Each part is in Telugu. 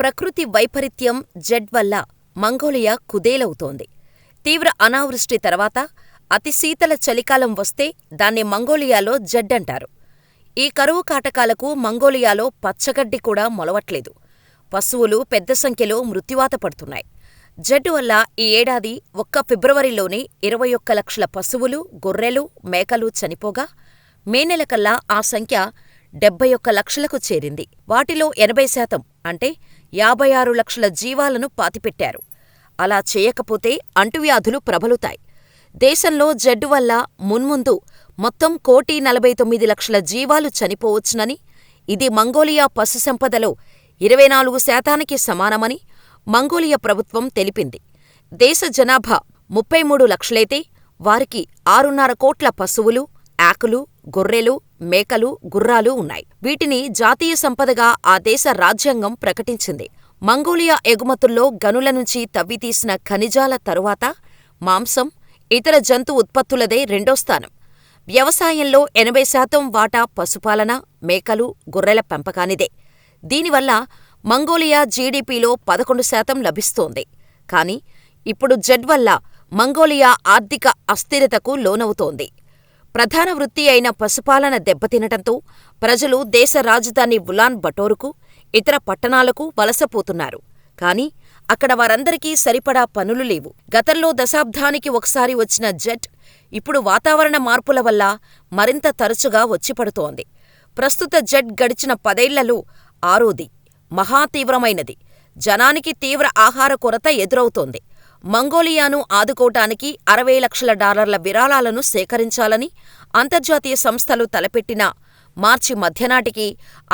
ప్రకృతి వైపరీత్యం జెడ్ వల్ల మంగోలియా కుదేలవుతోంది. తీవ్ర అనావృష్టి తర్వాత అతి శీతల చలికాలం వస్తే దాన్ని మంగోలియాలో జెడ్ అంటారు. ఈ కరువు కాటకాలకు మంగోలియాలో పచ్చగడ్డి కూడా మొలవట్లేదు. పశువులు పెద్ద సంఖ్యలో మృత్యువాత పడుతున్నాయి. జెడ్ వల్ల ఈ ఏడాది ఒక్క ఫిబ్రవరిలోనే ఇరవై ఒక్క లక్షల పశువులు, గొర్రెలు, మేకలు చనిపోగా, మే నెలకల్లా ఆ సంఖ్య డెబ్బై ఒక్క లక్షలకు చేరింది. వాటిలో ఎనభై శాతం అంటే యాభై ఆరు లక్షల జీవాలను పాతిపెట్టారు. అలా చేయకపోతే అంటువ్యాధులు ప్రబలుతాయి. దేశంలో జడ్డు వల్ల మున్ముందు మొత్తం కోటి నలభై తొమ్మిది లక్షల జీవాలు చనిపోవచ్చునని, ఇది మంగోలియా పశుసంపదలో ఇరవై నాలుగు శాతానికి సమానమని మంగోలియా ప్రభుత్వం తెలిపింది. దేశ జనాభా ముప్పై మూడు లక్షలైతే వారికి ఆరున్నర కోట్ల పశువులు, ఆకులు, గొర్రెలు, మేకలు, గుర్రాలు ఉన్నాయి. వీటిని జాతీయ సంపదగా ఆ దేశ రాజ్యాంగం ప్రకటించింది. మంగోలియా ఎగుమతుల్లో గనుల నుంచి తవ్వితీసిన ఖనిజాల తరువాత మాంసం, ఇతర జంతు ఉత్పత్తులదే రెండో స్థానం. వ్యవసాయంలో ఎనభై శాతం వాటా పశుపాలన, మేకలు, గొర్రెల పెంపకానిదే. దీనివల్ల మంగోలియా జీడీపీలో పదకొండు శాతం లభిస్తోంది. కానీ ఇప్పుడు జెడ్ వల్ల మంగోలియా ఆర్థిక అస్థిరతకు లోనవుతోంది. ప్రధాన వృత్తి అయిన పశుపాలన దెబ్బతినటంతో ప్రజలు దేశ రాజధాని ఉలాన్ బటోరుకు, ఇతర పట్టణాలకు వలసపోతున్నారు. కానీ అక్కడ వారందరికీ సరిపడా పనులు లేవు. గతంలో దశాబ్దానికి ఒకసారి వచ్చిన జెడ్ ఇప్పుడు వాతావరణ మార్పుల వల్ల మరింత తరచుగా వచ్చిపడుతోంది. ప్రస్తుత జెడ్ గడిచిన పదేళ్ళలో ఆరోది, మహా తీవ్రమైనది. జనానికి తీవ్ర ఆహార కొరత ఎదురవుతోంది. మంగోలియాను ఆదుకోటానికి అరవై లక్షల డాలర్ల విరాళాలను సేకరించాలని అంతర్జాతీయ సంస్థలు తలపెట్టిన మార్చి మధ్యనాటికి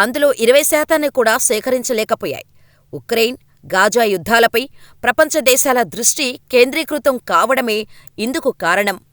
అందులో ఇరవై శాతాన్ని కూడా సేకరించలేకపోయాయి. ఉక్రెయిన్, గాజా యుద్ధాలపై ప్రపంచ దేశాల దృష్టి కేంద్రీకృతం కావడమే ఇందుకు కారణం.